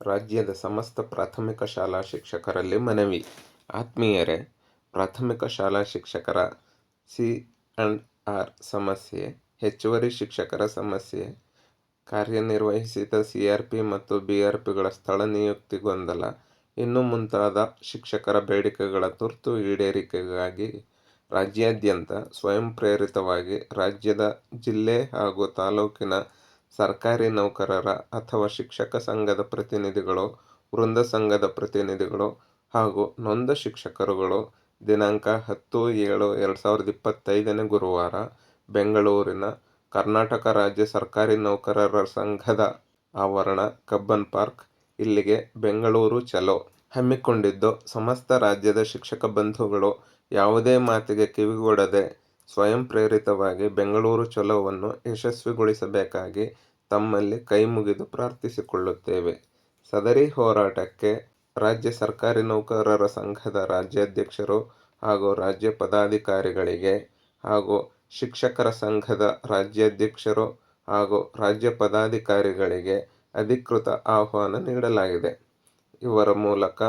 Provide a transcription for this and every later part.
ರಾಜ್ಯದ ಸಮಸ್ತ ಪ್ರಾಥಮಿಕ ಶಾಲಾ ಶಿಕ್ಷಕರಲ್ಲಿ ಮನವಿ. ಆತ್ಮೀಯರೇ, ಪ್ರಾಥಮಿಕ ಶಾಲಾ ಶಿಕ್ಷಕರ ಸಿ ಅಂಡ್ ಆರ್ ಸಮಸ್ಯೆ, ಹೆಚ್ಚುವರಿ ಶಿಕ್ಷಕರ ಸಮಸ್ಯೆ, ಕಾರ್ಯನಿರ್ವಹಿಸಿದ ಸಿ ಆರ್ ಪಿ ಮತ್ತು ಬಿ ಆರ್ ಪಿಗಳ ಸ್ಥಳ ನಿಯುಕ್ತಿ ಗೊಂದಲ, ಇನ್ನು ಮುಂತಾದ ಶಿಕ್ಷಕರ ಬೇಡಿಕೆಗಳ ತುರ್ತು ಈಡೇರಿಕೆಗಾಗಿ ರಾಜ್ಯಾದ್ಯಂತ ಸ್ವಯಂ ಪ್ರೇರಿತವಾಗಿ ರಾಜ್ಯದ ಜಿಲ್ಲೆ ಹಾಗೂ ತಾಲೂಕಿನ ಸರ್ಕಾರಿ ನೌಕರರ ಅಥವಾ ಶಿಕ್ಷಕ ಸಂಘದ ಪ್ರತಿನಿಧಿಗಳು, ವೃಂದ ಸಂಘದ ಪ್ರತಿನಿಧಿಗಳು ಹಾಗೂ ನೊಂದ ಶಿಕ್ಷಕರುಗಳು ದಿನಾಂಕ ಹತ್ತು ಏಳು ಎರಡು ಸಾವಿರದ ಇಪ್ಪತ್ತೈದನೇ ಗುರುವಾರ ಬೆಂಗಳೂರಿನ ಕರ್ನಾಟಕ ರಾಜ್ಯ ಸರ್ಕಾರಿ ನೌಕರರ ಸಂಘದ ಆವರಣ ಕಬ್ಬನ್ ಪಾರ್ಕ್, ಇಲ್ಲಿಗೆ ಬೆಂಗಳೂರು ಚಲೋ ಹಮ್ಮಿಕೊಂಡಿದ್ದು. ಸಮಸ್ತ ರಾಜ್ಯದ ಶಿಕ್ಷಕ ಬಂಧುಗಳು ಯಾವುದೇ ಮಾತಿಗೆ ಕಿವಿಗೊಡದೆ ಸ್ವಯಂ ಪ್ರೇರಿತವಾಗಿ ಬೆಂಗಳೂರು ಚಲೋವನ್ನು ಯಶಸ್ವಿಗೊಳಿಸಬೇಕಾಗಿ ತಮ್ಮಲ್ಲಿ ಕೈಮುಗಿದು ಪ್ರಾರ್ಥಿಸಿಕೊಳ್ಳುತ್ತೇವೆ. ಸದರಿ ಹೋರಾಟಕ್ಕೆ ರಾಜ್ಯ ಸರ್ಕಾರಿ ನೌಕರರ ಸಂಘದ ರಾಜ್ಯಾಧ್ಯಕ್ಷರು ಹಾಗೂ ರಾಜ್ಯ ಪದಾಧಿಕಾರಿಗಳಿಗೆ ಹಾಗೂ ಶಿಕ್ಷಕರ ಸಂಘದ ರಾಜ್ಯಾಧ್ಯಕ್ಷರು ಹಾಗೂ ರಾಜ್ಯ ಪದಾಧಿಕಾರಿಗಳಿಗೆ ಅಧಿಕೃತ ಆಹ್ವಾನ ನೀಡಲಾಗಿದೆ. ಇವರ ಮೂಲಕ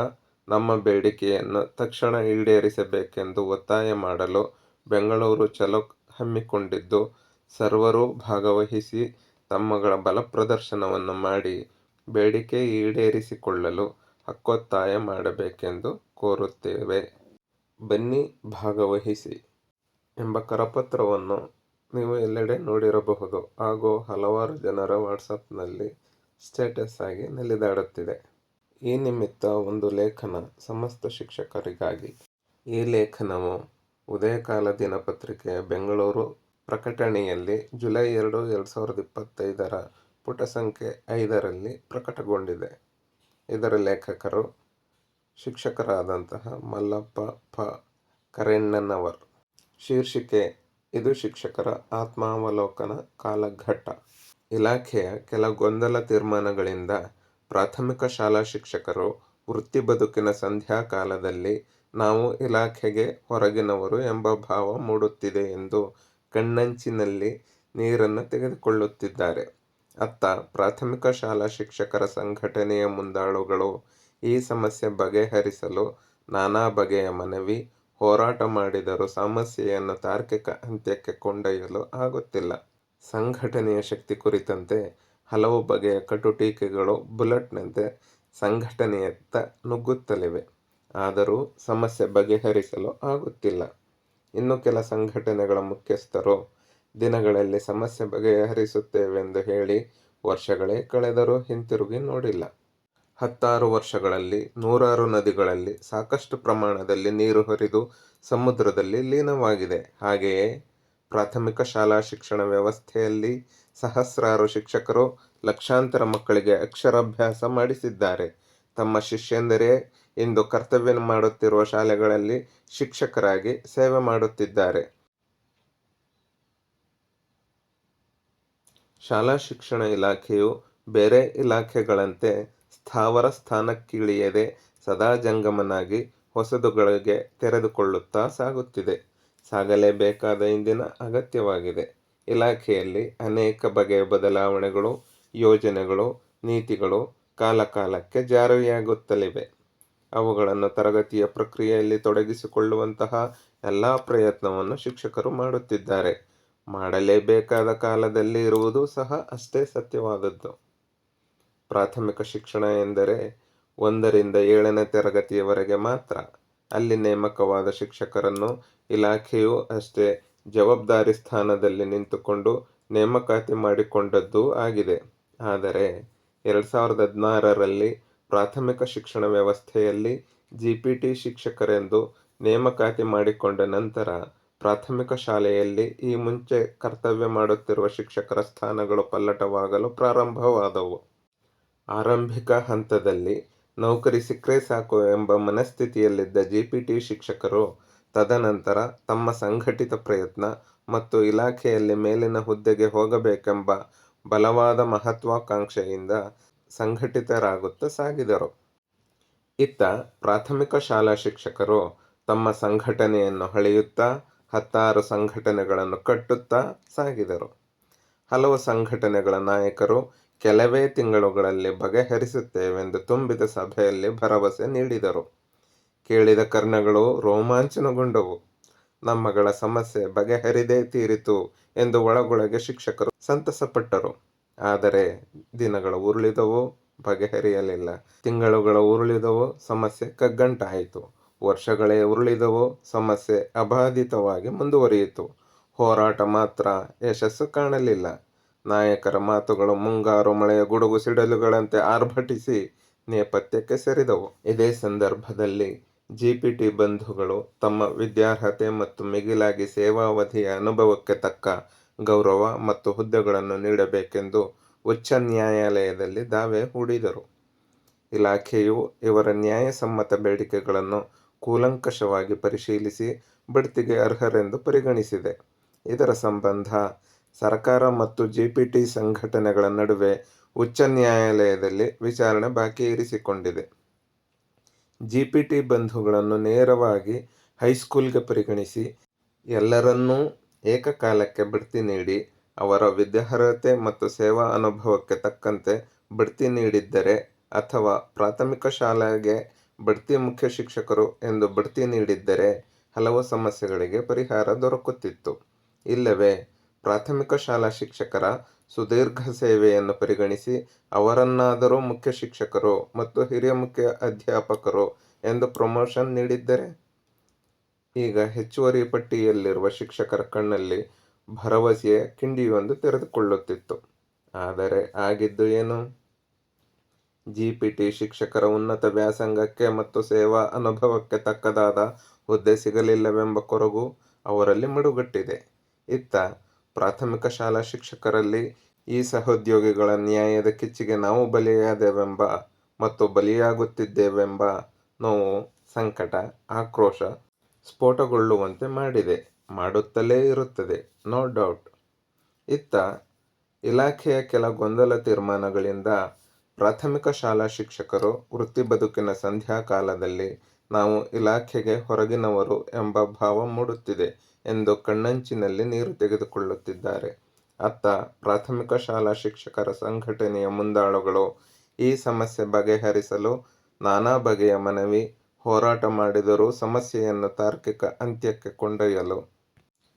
ನಮ್ಮ ಬೇಡಿಕೆಯನ್ನು ತಕ್ಷಣ ಈಡೇರಿಸಬೇಕೆಂದು ಒತ್ತಾಯ ಮಾಡಲು ಬೆಂಗಳೂರು ಚಲೋ ಹಮ್ಮಿಕೊಂಡಿದ್ದು ಸರ್ವರೂ ಭಾಗವಹಿಸಿ ತಮ್ಮಗಳ ಬಲಪ್ರದರ್ಶನವನ್ನು ಮಾಡಿ ಬೇಡಿಕೆ ಈಡೇರಿಸಿಕೊಳ್ಳಲು ಹಕ್ಕೊತ್ತಾಯ ಮಾಡಬೇಕೆಂದು ಕೋರುತ್ತೇವೆ. ಬನ್ನಿ ಭಾಗವಹಿಸಿ ಎಂಬ ಕರಪತ್ರವನ್ನು ನೀವು ಎಲ್ಲೆಡೆ ನೋಡಿರಬಹುದು. ಹಾಗೂ ಹಲವಾರು ಜನರ ವಾಟ್ಸಪ್ನಲ್ಲಿ ಸ್ಟೇಟಸ್ ಆಗಿ ನೆಲೆದಾಡುತ್ತಿದೆ. ಈ ನಿಮಿತ್ತ ಒಂದು ಲೇಖನ ಸಮಸ್ತ ಶಿಕ್ಷಕರಿಗಾಗಿ. ಈ ಲೇಖನವು ಉದಯಕಾಲ ದಿನಪತ್ರಿಕೆಯ ಬೆಂಗಳೂರು ಪ್ರಕಟಣೆಯಲ್ಲಿ ಜುಲೈ ಎರಡು ಎರಡು ಸಾವಿರದ ಇಪ್ಪತ್ತೈದರ ಪುಟ ಸಂಖ್ಯೆ ಐದರಲ್ಲಿ ಪ್ರಕಟಗೊಂಡಿದೆ. ಇದರ ಲೇಖಕರು ಶಿಕ್ಷಕರಾದಂತಹ ಮಲ್ಲಪ್ಪ ಪ ಕರೆಣ್ಣನವರ್. ಶೀರ್ಷಿಕೆ, ಇದು ಶಿಕ್ಷಕರ ಆತ್ಮಾವಲೋಕನ ಕಾಲಘಟ್ಟ. ಇಲಾಖೆಯ ಕೆಲ ಗೊಂದಲ ತೀರ್ಮಾನಗಳಿಂದ ಪ್ರಾಥಮಿಕ ಶಾಲಾ ಶಿಕ್ಷಕರು ವೃತ್ತಿ ಬದುಕಿನ ಸಂಧ್ಯಾಕಾಲದಲ್ಲಿ ನಾವು ಇಲಾಖೆಗೆ ಹೊರಗಿನವರು ಎಂಬ ಭಾವ ಮೂಡುತ್ತಿದೆ ಎಂದು ಕಣ್ಣಂಚಿನಲ್ಲಿ ನೀರನ್ನು ತೆಗೆದುಕೊಳ್ಳುತ್ತಿದ್ದಾರೆ. ಅತ್ತ ಪ್ರಾಥಮಿಕ ಶಾಲಾ ಶಿಕ್ಷಕರ ಸಂಘಟನೆಯ ಮುಂದಾಳುಗಳು ಈ ಸಮಸ್ಯೆ ಬಗೆಹರಿಸಲು ನಾನಾ ಬಗೆಯ ಮನವಿ, ಹೋರಾಟ ಮಾಡಿದರೂ ಸಮಸ್ಯೆಯನ್ನು ತಾರ್ಕಿಕ ಅಂತ್ಯಕ್ಕೆ ಕೊಂಡೊಯ್ಯಲು ಆಗುತ್ತಿಲ್ಲ. ಸಂಘಟನೆಯ ಶಕ್ತಿ ಕುರಿತಂತೆ ಹಲವು ಬಗೆಯ ಕಟು ಟೀಕೆಗಳು ಬುಲೆಟ್ನಂತೆ ಸಂಘಟನೆಯತ್ತ ನುಗ್ಗುತ್ತಲಿವೆ. ಆದರೂ ಸಮಸ್ಯೆ ಬಗೆಹರಿಸಲು ಆಗುತ್ತಿಲ್ಲ. ಇನ್ನು ಕೆಲ ಸಂಘಟನೆಗಳ ಮುಖ್ಯಸ್ಥರು ದಿನಗಳಲ್ಲಿ ಸಮಸ್ಯೆ ಬಗೆಹರಿಸುತ್ತೇವೆಂದು ಹೇಳಿ ವರ್ಷಗಳೇ ಕಳೆದರೂ ಹಿಂತಿರುಗಿ ನೋಡಿಲ್ಲ. ಹತ್ತಾರು ವರ್ಷಗಳಲ್ಲಿ ನೂರಾರು ನದಿಗಳಲ್ಲಿ ಸಾಕಷ್ಟು ಪ್ರಮಾಣದಲ್ಲಿ ನೀರು ಹರಿದು ಸಮುದ್ರದಲ್ಲಿ ಲೀನವಾಗಿದೆ. ಹಾಗೆಯೇ ಪ್ರಾಥಮಿಕ ಶಾಲಾ ಶಿಕ್ಷಣ ವ್ಯವಸ್ಥೆಯಲ್ಲಿ ಸಹಸ್ರಾರು ಶಿಕ್ಷಕರು ಲಕ್ಷಾಂತರ ಮಕ್ಕಳಿಗೆ ಅಕ್ಷರಾಭ್ಯಾಸ ಮಾಡಿಸಿದ್ದಾರೆ. ತಮ್ಮ ಶಿಷ್ಯಂದರೇ ಇಂದು ಕರ್ತವ್ಯ ಮಾಡುತ್ತಿರುವ ಶಾಲೆಗಳಲ್ಲಿ ಶಿಕ್ಷಕರಾಗಿ ಸೇವೆ ಮಾಡುತ್ತಿದ್ದಾರೆ. ಶಾಲಾ ಶಿಕ್ಷಣ ಇಲಾಖೆಯು ಬೇರೆ ಇಲಾಖೆಗಳಂತೆ ಸ್ಥಾವರ ಸ್ಥಾನಕ್ಕಿಳಿಯದೆ ಸದಾ ಜಂಗಮನಾಗಿ ಹೊಸದುಗಳಿಗೆ ತೆರೆದುಕೊಳ್ಳುತ್ತಾ ಸಾಗುತ್ತಿದೆ. ಸಾಗಲೇಬೇಕಾದ ಇಂದಿನ ಅಗತ್ಯವಾಗಿದೆ. ಇಲಾಖೆಯಲ್ಲಿ ಅನೇಕ ಬಗೆಯ ಬದಲಾವಣೆಗಳು, ಯೋಜನೆಗಳು, ನೀತಿಗಳು ಕಾಲಕಾಲಕ್ಕೆ ಜಾರಿಯಾಗುತ್ತಲಿವೆ. ಅವುಗಳನ್ನು ತರಗತಿಯ ಪ್ರಕ್ರಿಯೆಯಲ್ಲಿ ತೊಡಗಿಸಿಕೊಳ್ಳುವಂತಹ ಎಲ್ಲ ಪ್ರಯತ್ನವನ್ನು ಶಿಕ್ಷಕರು ಮಾಡುತ್ತಿದ್ದಾರೆ. ಮಾಡಲೇಬೇಕಾದ ಕಾಲದಲ್ಲಿ ಇರುವುದು ಸಹ ಅಷ್ಟೇ ಸತ್ಯವಾದದ್ದು. ಪ್ರಾಥಮಿಕ ಶಿಕ್ಷಣ ಎಂದರೆ ಒಂದರಿಂದ ಏಳನೇ ತರಗತಿಯವರೆಗೆ ಮಾತ್ರ. ಅಲ್ಲಿ ನೇಮಕವಾದ ಶಿಕ್ಷಕರನ್ನು ಇಲಾಖೆಯೂ ಅಷ್ಟೇ ಜವಾಬ್ದಾರಿ ಸ್ಥಾನದಲ್ಲಿ ನಿಂತುಕೊಂಡು ನೇಮಕಾತಿ ಮಾಡಿಕೊಂಡದ್ದೂ ಆಗಿದೆ. ಆದರೆ ಎರಡು ಸಾವಿರದ ಹದಿನಾರರಲ್ಲಿ ಪ್ರಾಥಮಿಕ ಶಿಕ್ಷಣ ವ್ಯವಸ್ಥೆಯಲ್ಲಿ ಜಿಪಿಟಿ ಶಿಕ್ಷಕರೆಂದು ನೇಮಕಾತಿ ಮಾಡಿಕೊಂಡ ನಂತರ ಪ್ರಾಥಮಿಕ ಶಾಲೆಯಲ್ಲಿ ಈ ಮುಂಚೆ ಕರ್ತವ್ಯ ಮಾಡುತ್ತಿರುವ ಶಿಕ್ಷಕರ ಸ್ಥಾನಗಳು ಪಲ್ಲಟವಾಗಲು ಪ್ರಾರಂಭವಾದವು. ಆರಂಭಿಕ ಹಂತದಲ್ಲಿ ನೌಕರಿ ಸಿಕ್ಕರೆ ಸಾಕು ಎಂಬ ಮನಸ್ಥಿತಿಯಲ್ಲಿದ್ದ ಜಿಪಿಟಿ ಶಿಕ್ಷಕರು ತದನಂತರ ತಮ್ಮ ಸಂಘಟಿತ ಪ್ರಯತ್ನ ಮತ್ತು ಇಲಾಖೆಯಲ್ಲಿ ಮೇಲಿನ ಹುದ್ದೆಗೆ ಹೋಗಬೇಕೆಂಬ ಬಲವಾದ ಮಹತ್ವಾಕಾಂಕ್ಷೆಯಿಂದ ಸಂಘಟಿತರಾಗುತ್ತಾ ಸಾಗಿದರು. ಇತ್ತ ಪ್ರಾಥಮಿಕ ಶಾಲಾ ಶಿಕ್ಷಕರು ತಮ್ಮ ಸಂಘಟನೆಯನ್ನು ಹಳೆಯುತ್ತಾ ಹತ್ತಾರು ಸಂಘಟನೆಗಳನ್ನು ಕಟ್ಟುತ್ತಾ ಸಾಗಿದರು. ಹಲವು ಸಂಘಟನೆಗಳ ನಾಯಕರು ಕೆಲವೇ ತಿಂಗಳುಗಳಲ್ಲಿ ಬಗೆಹರಿಸುತ್ತೇವೆಂದು ತುಂಬಿದ ಸಭೆಯಲ್ಲಿ ಭರವಸೆ ನೀಡಿದರು. ಕೇಳಿದ ಕರ್ಣಗಳು ರೋಮಾಂಚನಗೊಂಡವು. ನಮ್ಮಗಳ ಸಮಸ್ಯೆ ಬಗೆಹರಿದೇ ತೀರಿತು ಎಂದು ಒಳಗೊಳಗೆ ಶಿಕ್ಷಕರು ಸಂತಸಪಟ್ಟರು. ಆದರೆ ದಿನಗಳ ಉರುಳಿದವು ಬಗೆಹರಿಯಲಿಲ್ಲ. ತಿಂಗಳುಗಳ ಉರುಳಿದವು ಸಮಸ್ಯೆ ಕಗ್ಗಂಟಾಯಿತು. ವರ್ಷಗಳೇ ಉರುಳಿದವು ಸಮಸ್ಯೆ ಅಬಾಧಿತವಾಗಿ ಮುಂದುವರಿಯಿತು. ಹೋರಾಟ ಮಾತ್ರ ಯಶಸ್ಸು ಕಾಣಲಿಲ್ಲ. ನಾಯಕರ ಮಾತುಗಳು ಮುಂಗಾರು ಮಳೆಯ ಗುಡುಗು ಸಿಡಲುಗಳಂತೆ ಆರ್ಭಟಿಸಿ ನೇಪಥ್ಯಕ್ಕೆ ಸೇರಿದವು. ಇದೇ ಸಂದರ್ಭದಲ್ಲಿ ಜಿಪಿಟಿ ಬಂಧುಗಳು ತಮ್ಮ ವಿದ್ಯಾರ್ಹತೆ ಮತ್ತು ಮಿಗಿಲಾಗಿ ಸೇವಾವಧಿಯ ಅನುಭವಕ್ಕೆ ತಕ್ಕ ಗೌರವ ಮತ್ತು ಹುದ್ದೆಗಳನ್ನು ನೀಡಬೇಕೆಂದು ಉಚ್ಚ ನ್ಯಾಯಾಲಯದಲ್ಲಿ ದಾವೆ ಹೂಡಿದರು. ಇಲಾಖೆಯು ಇವರ ನ್ಯಾಯಸಮ್ಮತ ಬೇಡಿಕೆಗಳನ್ನು ಕೂಲಂಕಷವಾಗಿ ಪರಿಶೀಲಿಸಿ ಬಡ್ತಿಗೆ ಅರ್ಹರೆಂದು ಪರಿಗಣಿಸಿದೆ. ಇದರ ಸಂಬಂಧ ಸರ್ಕಾರ ಮತ್ತು ಜಿಪಿಟಿ ಸಂಘಟನೆಗಳ ನಡುವೆ ಉಚ್ಚ ನ್ಯಾಯಾಲಯದಲ್ಲಿ ವಿಚಾರಣೆ ಬಾಕಿ ಇರಿಸಿಕೊಂಡಿದೆ. ಜಿಪಿಟಿ ಬಂಧುಗಳನ್ನು ನೇರವಾಗಿ ಹೈಸ್ಕೂಲ್ಗೆ ಪರಿಗಣಿಸಿ ಎಲ್ಲರನ್ನೂ ಏಕಕಾಲಕ್ಕೆ ಬಡ್ತಿ ನೀಡಿ ಅವರ ವಿದ್ಯಾರ್ಹತೆ ಮತ್ತು ಸೇವಾ ಅನುಭವಕ್ಕೆ ತಕ್ಕಂತೆ ಬಡ್ತಿ ನೀಡಿದ್ದರೆ ಅಥವಾ ಪ್ರಾಥಮಿಕ ಶಾಲೆಗೆ ಬಡ್ತಿ ಮುಖ್ಯ ಶಿಕ್ಷಕರು ಎಂದು ಬಡ್ತಿ ನೀಡಿದ್ದರೆ ಹಲವು ಸಮಸ್ಯೆಗಳಿಗೆ ಪರಿಹಾರ ದೊರಕುತ್ತಿತ್ತು. ಇಲ್ಲವೇ, ಪ್ರಾಥಮಿಕ ಶಾಲಾ ಶಿಕ್ಷಕರ ಸುದೀರ್ಘ ಸೇವೆಯನ್ನು ಪರಿಗಣಿಸಿ ಅವರನ್ನಾದರೂ ಮುಖ್ಯ ಶಿಕ್ಷಕರು ಮತ್ತು ಹಿರಿಯ ಮುಖ್ಯ ಅಧ್ಯಾಪಕರು ಎಂದು ಪ್ರಮೋಷನ್ ನೀಡಿದ್ದರೆ, ಈಗ ಹೆಚ್ಚುವರಿ ಪಟ್ಟಿಯಲ್ಲಿರುವ ಶಿಕ್ಷಕರ ಕಣ್ಣಲ್ಲಿ ಭರವಸೆಯ ಕಿಂಡಿಯೊಂದು ತೆರೆದುಕೊಳ್ಳುತ್ತಿತ್ತು. ಆದರೆ ಆಗಿದ್ದು ಏನು? ಜಿಪಿಟಿ ಶಿಕ್ಷಕರ ಉನ್ನತ ವ್ಯಾಸಂಗಕ್ಕೆ ಮತ್ತು ಸೇವಾ ಅನುಭವಕ್ಕೆ ತಕ್ಕದಾದ ಹುದ್ದೆ ಸಿಗಲಿಲ್ಲವೆಂಬ ಕೊರಗು ಅವರಲ್ಲಿ ಮಡುಗಟ್ಟಿದೆ. ಇತ್ತ ಪ್ರಾಥಮಿಕ ಶಾಲಾ ಶಿಕ್ಷಕರಲ್ಲಿ ಈ ಸಹೋದ್ಯೋಗಿಗಳ ನ್ಯಾಯದ ಕಿಚ್ಚಿಗೆ ನಾವು ಬಲಿಯಾದೆವೆಂಬ ಮತ್ತು ಬಲಿಯಾಗುತ್ತಿದ್ದೇವೆಂಬ ನೋವು, ಸಂಕಟ, ಆಕ್ರೋಶ ಸ್ಫೋಟಗೊಳ್ಳುವಂತೆ ಮಾಡಿದೆ. ಮಾಡುತ್ತಲೇ ಇರುತ್ತದೆ, ನೋ ಡೌಟ್. ಇತ್ತ ಇಲಾಖೆಯ ಕೆಲ ಗೊಂದಲ ತೀರ್ಮಾನಗಳಿಂದ ಪ್ರಾಥಮಿಕ ಶಾಲಾ ಶಿಕ್ಷಕರು ವೃತ್ತಿ ಬದುಕಿನ ಸಂಧ್ಯಾಕಾಲದಲ್ಲಿ ನಾವು ಇಲಾಖೆಗೆ ಹೊರಗಿನವರು ಎಂಬ ಭಾವ ಮೂಡುತ್ತಿದೆ. ಎಂದು ಕಣ್ಣಂಚಿನಲ್ಲಿ ನೀರು ತೆಗೆದುಕೊಳ್ಳುತ್ತಿದ್ದಾರೆ. ಅತ್ತ ಪ್ರಾಥಮಿಕ ಶಾಲಾ ಶಿಕ್ಷಕರ ಸಂಘಟನೆಯ ಮುಂದಾಳುಗಳು ಈ ಸಮಸ್ಯೆ ಬಗೆಹರಿಸಲು ನಾನಾ ಬಗೆಯ ಮನವಿ, ಹೋರಾಟ ಮಾಡಿದರೂ ಸಮಸ್ಯೆಯನ್ನು ತಾರ್ಕಿಕ ಅಂತ್ಯಕ್ಕೆ ಕೊಂಡೊಯ್ಯಲು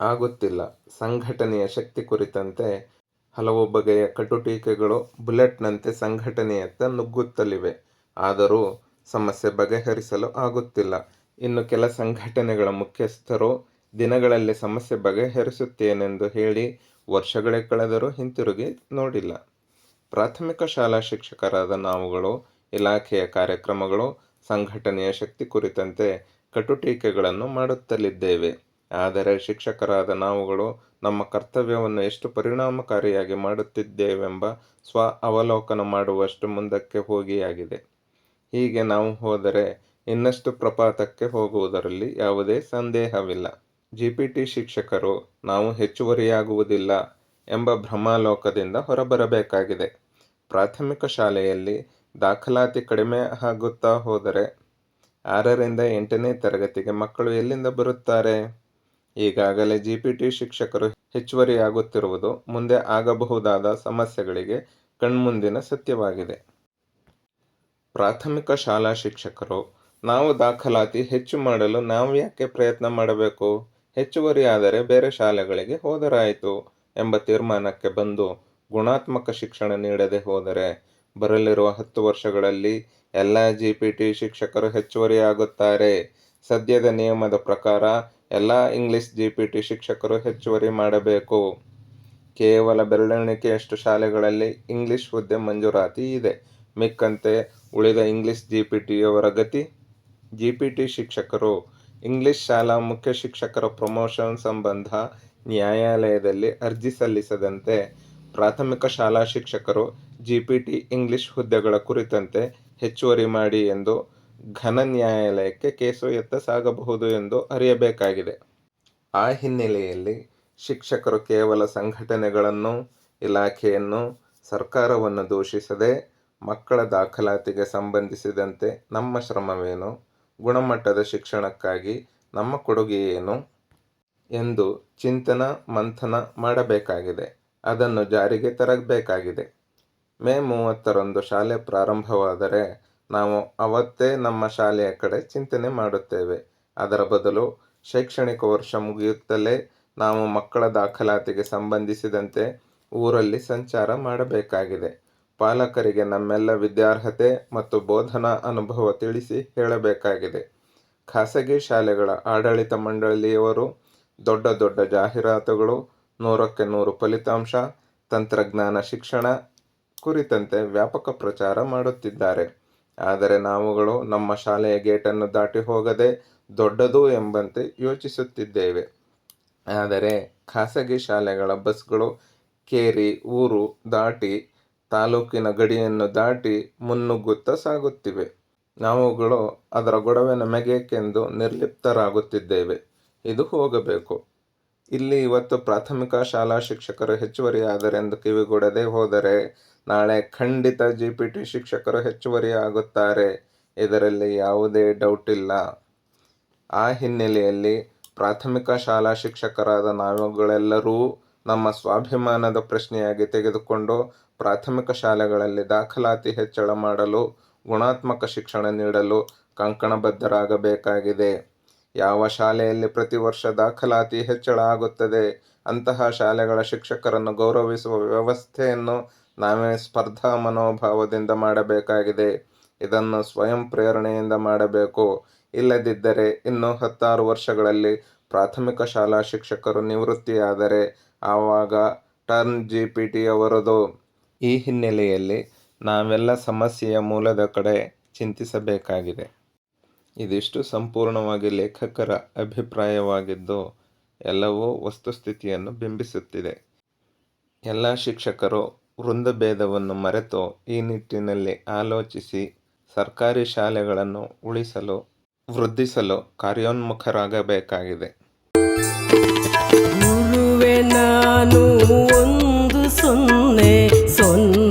ಆಗುತ್ತಿಲ್ಲ. ಸಂಘಟನೆಯ ಶಕ್ತಿ ಕುರಿತಂತೆ ಹಲವು ಬಗೆಯ ಕಟುಟೀಕೆಗಳು ಬುಲೆಟ್ನಂತೆ ಸಂಘಟನೆಯತ್ತ ನುಗ್ಗುತ್ತಲಿವೆ. ಆದರೂ ಸಮಸ್ಯೆ ಬಗೆಹರಿಸಲು ಆಗುತ್ತಿಲ್ಲ. ಇನ್ನು ಕೆಲ ಸಂಘಟನೆಗಳ ಮುಖ್ಯಸ್ಥರು ದಿನಗಳಲ್ಲಿ ಸಮಸ್ಯೆ ಬಗೆಹರಿಸುತ್ತೇನೆಂದು ಹೇಳಿ ವರ್ಷಗಳೇ ಕಳೆದರೂ ಹಿಂತಿರುಗಿ ನೋಡಿಲ್ಲ. ಪ್ರಾಥಮಿಕ ಶಾಲಾ ಶಿಕ್ಷಕರಾದ ನಾವುಗಳು, ಇಲಾಖೆಯ ಕಾರ್ಯಕ್ರಮಗಳು, ಸಂಘಟನೆಯ ಶಕ್ತಿ ಕುರಿತಂತೆ ಕಟುಟೀಕೆಗಳನ್ನು ಮಾಡುತ್ತಲಿದ್ದೇವೆ. ಆದರೆ ಶಿಕ್ಷಕರಾದ ನಾವುಗಳು ನಮ್ಮ ಕರ್ತವ್ಯವನ್ನು ಎಷ್ಟು ಪರಿಣಾಮಕಾರಿಯಾಗಿ ಮಾಡುತ್ತಿದ್ದೇವೆಂಬ ಸ್ವ ಅವಲೋಕನ ಮಾಡುವಷ್ಟು ಮುಂದಕ್ಕೆ ಹೋಗಿಯಾಗಿದೆ. ಹೀಗೆ ನಾವು ಹೋದರೆ ಇನ್ನಷ್ಟು ಪ್ರಪಾತಕ್ಕೆ ಹೋಗುವುದರಲ್ಲಿ ಯಾವುದೇ ಸಂದೇಹವಿಲ್ಲ. ಜಿಪಿಟಿ ಶಿಕ್ಷಕರು ನಾವು ಹೆಚ್ಚುವರಿಯಾಗುವುದಿಲ್ಲ ಎಂಬ ಭ್ರಮಾಲೋಕದಿಂದ ಹೊರಬರಬೇಕಾಗಿದೆ. ಪ್ರಾಥಮಿಕ ಶಾಲೆಯಲ್ಲಿ ದಾಖಲಾತಿ ಕಡಿಮೆ ಆಗುತ್ತಾ ಹೋದರೆ ಆರರಿಂದ ಎಂಟನೇ ತರಗತಿಗೆ ಮಕ್ಕಳು ಎಲ್ಲಿಂದ ಬರುತ್ತಾರೆ? ಈಗಾಗಲೇ ಜಿಪಿಟಿ ಶಿಕ್ಷಕರು ಹೆಚ್ಚುವರಿಯಾಗುತ್ತಿರುವುದು ಮುಂದೆ ಆಗಬಹುದಾದ ಸಮಸ್ಯೆಗಳಿಗೆ ಕಣ್ಮುಂದಿನ ಸತ್ಯವಾಗಿದೆ. ಪ್ರಾಥಮಿಕ ಶಾಲಾ ಶಿಕ್ಷಕರು ನಾವು ದಾಖಲಾತಿ ಹೆಚ್ಚು ಮಾಡಲು ನಾವು ಯಾಕೆ ಪ್ರಯತ್ನ ಮಾಡಬೇಕು? ಹೆಚ್ಚುವರಿ ಆದರೆ ಬೇರೆ ಶಾಲೆಗಳಿಗೆ ಹೋದರಾಯಿತು ಎಂಬ ತೀರ್ಮಾನಕ್ಕೆ ಬಂದು ಗುಣಾತ್ಮಕ ಶಿಕ್ಷಣ ನೀಡದೆ ಹೋದರೆ ಬರಲಿರುವ ಹತ್ತು ವರ್ಷಗಳಲ್ಲಿ ಎಲ್ಲ ಜಿಪಿಟಿ ಶಿಕ್ಷಕರು ಹೆಚ್ಚುವರಿಯಾಗುತ್ತಾರೆ. ಸದ್ಯದ ನಿಯಮದ ಪ್ರಕಾರ ಎಲ್ಲ ಇಂಗ್ಲಿಷ್ ಜಿಪಿಟಿ ಶಿಕ್ಷಕರು ಹೆಚ್ಚುವರಿ ಮಾಡಬೇಕು. ಕೇವಲ ಬೆರಳೆಣಿಕೆಯಷ್ಟು ಶಾಲೆಗಳಲ್ಲಿ ಇಂಗ್ಲಿಷ್ ಹುದ್ದೆ ಮಂಜೂರಾತಿ ಇದೆ. ಮಿಕ್ಕಂತೆ ಉಳಿದ ಇಂಗ್ಲಿಷ್ ಜಿಪಿಟಿಯವರ ಗತಿ ಜಿಪಿಟಿ ಶಿಕ್ಷಕರು ಇಂಗ್ಲಿಷ್ ಶಾಲಾ ಮುಖ್ಯ ಶಿಕ್ಷಕರ ಪ್ರಮೋಷನ್ ಸಂಬಂಧ ನ್ಯಾಯಾಲಯದಲ್ಲಿ ಅರ್ಜಿ ಸಲ್ಲಿಸದಂತೆ ಪ್ರಾಥಮಿಕ ಶಾಲಾ ಶಿಕ್ಷಕರು ಜಿಪಿಟಿ ಇಂಗ್ಲಿಷ್ ಹುದ್ದೆಗಳ ಕುರಿತಂತೆ ಹೆಚ್ಚುವರಿ ಮಾಡಿ ಎಂದು ಘನ ನ್ಯಾಯಾಲಯಕ್ಕೆ ಕೇಸು ಎತ್ತ ಸಾಗಬಹುದು ಎಂದು ಅರಿಯಬೇಕಾಗಿದೆ. ಆ ಹಿನ್ನೆಲೆಯಲ್ಲಿ ಶಿಕ್ಷಕರು ಕೇವಲ ಸಂಘಟನೆಗಳನ್ನು, ಇಲಾಖೆಯನ್ನು, ಸರ್ಕಾರವನ್ನು ದೂಷಿಸದೆ ಮಕ್ಕಳ ದಾಖಲಾತಿಗೆ ಸಂಬಂಧಿಸಿದಂತೆ ನಮ್ಮ ಶ್ರಮವೇನು? ಗುಣಮಟ್ಟದ ಶಿಕ್ಷಣಕ್ಕಾಗಿ ನಮ್ಮ ಕೊಡುಗೆ ಏನು ಎಂದು ಚಿಂತನ ಮಂಥನ ಮಾಡಬೇಕಾಗಿದೆ. ಅದನ್ನು ಜಾರಿಗೆ ತರಬೇಕಾಗಿದೆ. ಮೇ ಮೂವತ್ತರಂದು ಶಾಲೆ ಪ್ರಾರಂಭವಾದರೆ ನಾವು ಅವತ್ತೇ ನಮ್ಮ ಶಾಲೆಯ ಕಡೆ ಚಿಂತನೆ ಮಾಡುತ್ತೇವೆ. ಅದರ ಬದಲು ಶೈಕ್ಷಣಿಕ ವರ್ಷ ಮುಗಿಯುತ್ತಲೇ ನಾವು ಮಕ್ಕಳ ದಾಖಲಾತಿಗೆ ಸಂಬಂಧಿಸಿದಂತೆ ಊರಲ್ಲಿ ಸಂಚಾರ ಮಾಡಬೇಕಾಗಿದೆ. ಪಾಲಕರಿಗೆ ನಮ್ಮೆಲ್ಲ ವಿದ್ಯಾರ್ಹತೆ ಮತ್ತು ಬೋಧನಾ ಅನುಭವ ತಿಳಿಸಿ ಹೇಳಬೇಕಾಗಿದೆ. ಖಾಸಗಿ ಶಾಲೆಗಳ ಆಡಳಿತ ಮಂಡಳಿಯವರು ದೊಡ್ಡ ದೊಡ್ಡ ಜಾಹೀರಾತುಗಳು, ನೂರಕ್ಕೆ ನೂರು ಫಲಿತಾಂಶ, ತಂತ್ರಜ್ಞಾನ ಶಿಕ್ಷಣ ಕುರಿತಂತೆ ವ್ಯಾಪಕ ಪ್ರಚಾರ ಮಾಡುತ್ತಿದ್ದಾರೆ. ಆದರೆ ನಾವುಗಳು ನಮ್ಮ ಶಾಲೆಯ ಗೇಟನ್ನು ದಾಟಿ ಹೋಗದೆ ದೊಡ್ಡದು ಎಂಬಂತೆ ಯೋಚಿಸುತ್ತಿದ್ದೇವೆ. ಆದರೆ ಖಾಸಗಿ ಶಾಲೆಗಳ ಬಸ್ಗಳು ಕೇರಿ, ಊರು ದಾಟಿ ತಾಲೂಕಿನ ಗಡಿಯನ್ನು ದಾಟಿ ಮುನ್ನುಗ್ಗುತ್ತಾ ಸಾಗುತ್ತಿವೆ. ನಾವುಗಳು ಅದರ ಗೊಡವೆ ನಮಗೇಕೆಂದು ನಿರ್ಲಿಪ್ತರಾಗುತ್ತಿದ್ದೇವೆ. ಇದು ಹೋಗಬೇಕು. ಇಲ್ಲಿ ಇವತ್ತು ಪ್ರಾಥಮಿಕ ಶಾಲಾ ಶಿಕ್ಷಕರು ಹೆಚ್ಚುವರಿಯಾದರೆಂದು ಕಿವಿಗೊಡದೆ ಹೋದರೆ ನಾಳೆ ಖಂಡಿತ ಜಿ ಪಿ ಟಿ ಶಿಕ್ಷಕರು ಹೆಚ್ಚುವರಿ ಆಗುತ್ತಾರೆ ಇದರಲ್ಲಿ ಯಾವುದೇ ಡೌಟ್ ಇಲ್ಲ. ಆ ಹಿನ್ನೆಲೆಯಲ್ಲಿ ಪ್ರಾಥಮಿಕ ಶಾಲಾ ಶಿಕ್ಷಕರಾದ ನಾವುಗಳೆಲ್ಲರೂ ನಮ್ಮ ಸ್ವಾಭಿಮಾನದ ಪ್ರಶ್ನೆಯಾಗಿ ತೆಗೆದುಕೊಂಡು ಪ್ರಾಥಮಿಕ ಶಾಲೆಗಳಲ್ಲಿ ದಾಖಲಾತಿ ಹೆಚ್ಚಳ ಮಾಡಲು, ಗುಣಾತ್ಮಕ ಶಿಕ್ಷಣ ನೀಡಲು ಕಂಕಣಬದ್ಧರಾಗಬೇಕಾಗಿದೆ. ಯಾವ ಶಾಲೆಯಲ್ಲಿ ಪ್ರತಿ ವರ್ಷ ದಾಖಲಾತಿ ಹೆಚ್ಚಳ ಆಗುತ್ತದೆ? ಅಂತಹ ಶಾಲೆಗಳ ಶಿಕ್ಷಕರನ್ನು ಗೌರವಿಸುವ ವ್ಯವಸ್ಥೆಯನ್ನು ನಾವೇ ಸ್ಪರ್ಧಾ ಮನೋಭಾವದಿಂದ ಮಾಡಬೇಕಾಗಿದೆ. ಇದನ್ನು ಸ್ವಯಂ ಪ್ರೇರಣೆಯಿಂದ ಮಾಡಬೇಕು. ಇಲ್ಲದಿದ್ದರೆ ಇನ್ನು ಹತ್ತಾರು ವರ್ಷಗಳಲ್ಲಿ ಪ್ರಾಥಮಿಕ ಶಾಲಾ ಶಿಕ್ಷಕರು ನಿವೃತ್ತಿಯಾದರೆ ಆವಾಗ ಟರ್ನ್ ಜಿ ಪಿ ಟಿ ಅವರದು. ಈ ಹಿನ್ನೆಲೆಯಲ್ಲಿ ನಾವೆಲ್ಲ ಸಮಸ್ಯೆಯ ಮೂಲದ ಕಡೆ ಚಿಂತಿಸಬೇಕಾಗಿದೆ. ಇದಿಷ್ಟು ಸಂಪೂರ್ಣವಾಗಿ ಲೇಖಕರ ಅಭಿಪ್ರಾಯವಾಗಿದ್ದು, ಎಲ್ಲವೂ ವಸ್ತುಸ್ಥಿತಿಯನ್ನು ಬಿಂಬಿಸುತ್ತಿದೆ. ಎಲ್ಲ ಶಿಕ್ಷಕರು ವೃಂದಭೇದವನ್ನು ಮರೆತು ಈ ನಿಟ್ಟಿನಲ್ಲಿ ಆಲೋಚಿಸಿ ಸರ್ಕಾರಿ ಶಾಲೆಗಳನ್ನು ಉಳಿಸಲು, ವೃದ್ಧಿಸಲು ಕಾರ್ಯೋನ್ಮುಖರಾಗಬೇಕಾಗಿದೆ. ನಾನು ಒಂದು ಸೊನ್ನೆ ಸೊನ್ನೆ